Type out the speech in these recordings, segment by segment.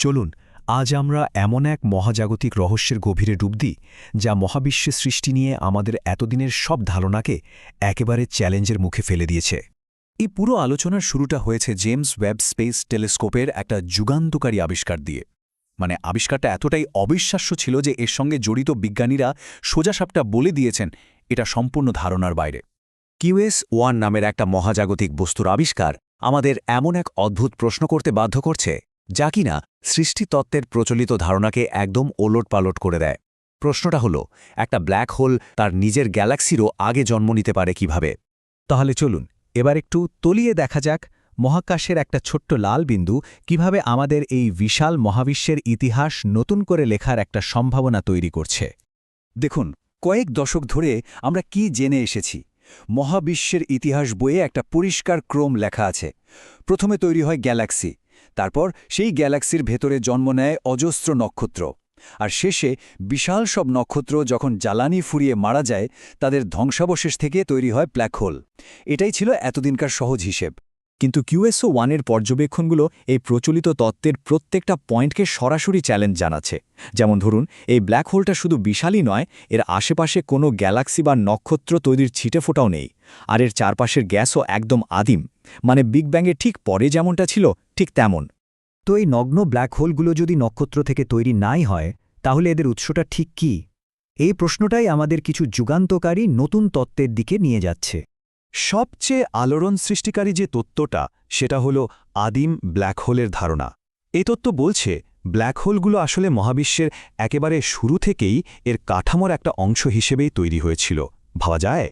চলুন, আজ আমরা এমন এক মহাজাগতিক রহস্যের গভীরে ডুব দিই, যা মহাবিশ্বের সৃষ্টি নিয়ে আমাদের এতদিনের সব ধারণাকে একেবারে চ্যালেঞ্জের মুখে ফেলে দিয়েছে। এই পুরো আলোচনার শুরুটা হয়েছে জেমস ওয়েব স্পেস টেলিস্কোপের একটা যুগান্তকারী আবিষ্কার দিয়ে। মানে আবিষ্কারটা এতটাই অবিশ্বাস্য ছিল যে এর সঙ্গে জড়িত বিজ্ঞানীরা সোজাসাপটা বলে দিয়েছেন, এটা সম্পূর্ণ ধারণার বাইরে। কিউএস ওয়ান নামের একটা মহাজাগতিক বস্তুর আবিষ্কার আমাদের এমন এক অদ্ভুত প্রশ্ন করতে বাধ্য করছে যা কিনা সৃষ্টিতত্ত্বের প্রচলিত ধারণাকে একদম ওলটপালট করে দেয়। প্রশ্নটা হলো, একটা ব্ল্যাক হোল তার নিজের গ্যালাক্সিরও আগে জন্ম নিতে পারে কীভাবে? তাহলে চলুন, এবার একটু তলিয়ে দেখা যাক মহাকাশের একটা ছোট্ট লাল বিন্দু কীভাবে আমাদের এই বিশাল মহাবিশ্বের ইতিহাস নতুন করে লেখার একটা সম্ভাবনা তৈরি করছে। দেখুন, কয়েক দশক ধরে আমরা কি জেনে এসেছি? মহাবিশ্বের ইতিহাস বইয়ে একটা পরিষ্কার ক্রম লেখা আছে। প্রথমে তৈরি হয় গ্যালাক্সি তারপর সেই গ্যালাক্সির ভেতরে জন্ম নেয় অজস্র নক্ষত্র। আর শেষে বিশাল সব নক্ষত্র যখন জ্বালানি ফুরিয়ে মারা যায়, তাদের ধ্বংসাবশেষ থেকে তৈরি হয় ব্ল্যাক হোল। এটাই ছিল এতদিনকার সহজ হিসেব। কিন্তু কিউএসও ওয়ানের পর্যবেক্ষণগুলো এই প্রচলিত তত্ত্বের প্রত্যেকটা পয়েন্টকে সরাসরি চ্যালেঞ্জ জানাচ্ছে। যেমন ধরুন, এই ব্ল্যাক হোলটা শুধু বিশালই নয়, এর আশেপাশে কোনো গ্যালাক্সি বা নক্ষত্র তৈরির ছিটে ফোটাও নেই। আর এর চারপাশের গ্যাসও একদম আদিম। মানে বিগ ব্যাংয়ের ঠিক পরে যেমনটা ছিল ঠিক তেমন। তো এই নগ্ন ব্ল্যাক হোলগুলো যদি নক্ষত্র থেকে তৈরি নাই হয়, তাহলে এদের উৎসটা ঠিক কি? এই প্রশ্নটাই আমাদের কিছু যুগান্তকারী নতুন তত্ত্বের দিকে নিয়ে যাচ্ছে। সবচেয়ে আলোড়ন সৃষ্টিকারী যে তত্ত্বটা, সেটা হলো আদিম ব্ল্যাক হোলের ধারণা। এই তত্ত্ব বলছে, ব্ল্যাক হোলগুলো আসলে মহাবিশ্বের একেবারে শুরু থেকেই এর কাঠামোর একটা অংশ হিসেবেই তৈরি হয়েছিল। ভাবা যায়?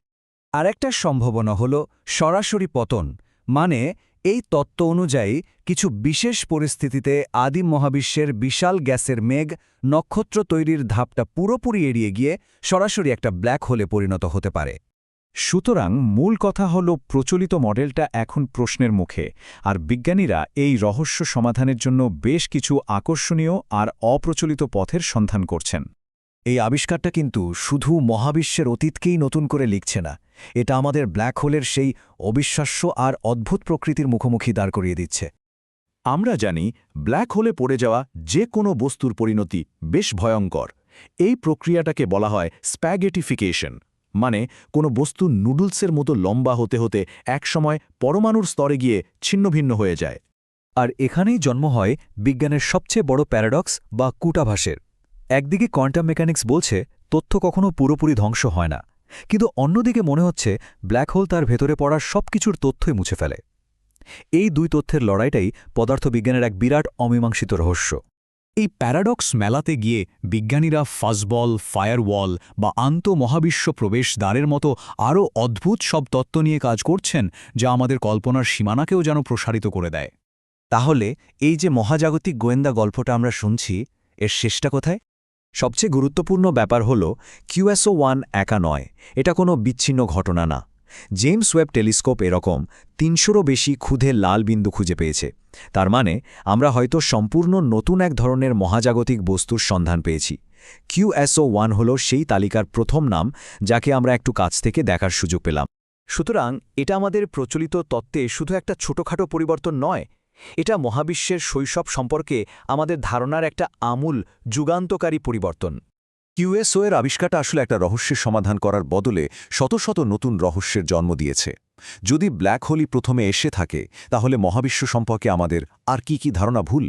আরেকটা সম্ভাবনা হল সরাসরি পতন মানে এই তত্ত্ব অনুযায়ী, কিছু বিশেষ পরিস্থিতিতে আদিম মহাবিশ্বের বিশাল গ্যাসের মেঘ নক্ষত্র তৈরির ধাপটা পুরোপুরি এড়িয়ে গিয়ে সরাসরি একটা ব্ল্যাক হোলে পরিণত হতে পারে। সুতরাং মূল কথা হল, প্রচলিত মডেলটা এখন প্রশ্নের মুখে, আর বিজ্ঞানীরা এই রহস্য সমাধানের জন্য বেশ কিছু আকর্ষণীয় আর অপ্রচলিত পথের সন্ধান করছেন। এই আবিষ্কারটা কিন্তু শুধু মহাবিশ্বের অতীতকেই নতুন করে লিখছে না। এটা আমাদের ব্ল্যাক হোলের সেই অবিশ্বাস্য আর অদ্ভুত প্রকৃতির মুখোমুখি দাঁড় করিয়ে দিচ্ছে। আমরা জানি ব্ল্যাক হোলে পড়ে যাওয়া যে কোনো বস্তুর পরিণতি বেশ ভয়ঙ্কর। এই প্রক্রিয়াটাকে বলা হয় স্প্যাগেটিফিকেশন। মানে কোনো বস্তু নুডলসের মতো লম্বা হতে হতে একসময় পরমাণুর স্তরে গিয়ে ছিন্নভিন্ন হয়ে যায়। আর এখানেই জন্ম হয় বিজ্ঞানের সবচেয়ে বড় প্যারাডক্স বা কূটাভাসের। একদিকে কোয়ান্টাম মেকানিক্স বলছে, তথ্য কখনো পুরোপুরি ধ্বংস হয় না। কিন্তু অন্যদিকে মনে হচ্ছে, ব্ল্যাক হোল তার ভেতরে পড়ার সব কিছুর তথ্যই মুছে ফেলে। এই দুই তথ্যের লড়াইটাই পদার্থবিজ্ঞানের এক বিরাট অমীমাংসিত রহস্য। এই প্যারাডক্স মেলাতে গিয়ে বিজ্ঞানীরা ফাজবল ফায়ারওয়াল বা আন্তঃমহাবিশ্ব প্রবেশ দ্বারের মতো আরও অদ্ভুত সব তত্ত্ব নিয়ে কাজ করছেন যা আমাদের কল্পনার সীমানাকেও যেন প্রসারিত করে দেয়। তাহলে এই যে মহাজাগতিক গোয়েন্দা গল্পটা আমরা শুনছি, এর শেষটা কোথায়? সবচেয়ে গুরুত্বপূর্ণ ব্যাপার হল কিউএসও ওয়ান একা নয়। এটা কোনো বিচ্ছিন্ন ঘটনা না। জেমস ওয়েব টেলিস্কোপ এরকম তিনশোরও বেশি ক্ষুধে লাল বিন্দু খুঁজে পেয়েছে। তার মানে আমরা হয়তো সম্পূর্ণ নতুন এক ধরনের মহাজাগতিক বস্তুর সন্ধান পেয়েছি। কিউএসও ওয়ান হল সেই তালিকার প্রথম নাম যাকে আমরা একটু কাছ থেকে দেখার সুযোগ পেলাম। সুতরাং এটা আমাদের প্রচলিত তত্ত্বে শুধু একটা ছোটখাটো পরিবর্তন নয় এটা মহাবিশ্বের শৈশব সম্পর্কে আমাদের ধারণার একটা আমূল, যুগান্তকারী পরিবর্তন। কিউএসও এর আবিষ্কারটা আসলে একটা রহস্যের সমাধান করার বদলে শত শত নতুন রহস্যের জন্ম দিয়েছে। যদি ব্ল্যাক হোলই প্রথমে এসে থাকে, তাহলে মহাবিশ্ব সম্পর্কে আমাদের আর কি কি ধারণা ভুল?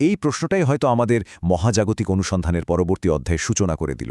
এই প্রশ্নটাই হয়তো আমাদের মহাজাগতিক অনুসন্ধানের পরবর্তী অধ্যায়ে সূচনা করে দিল।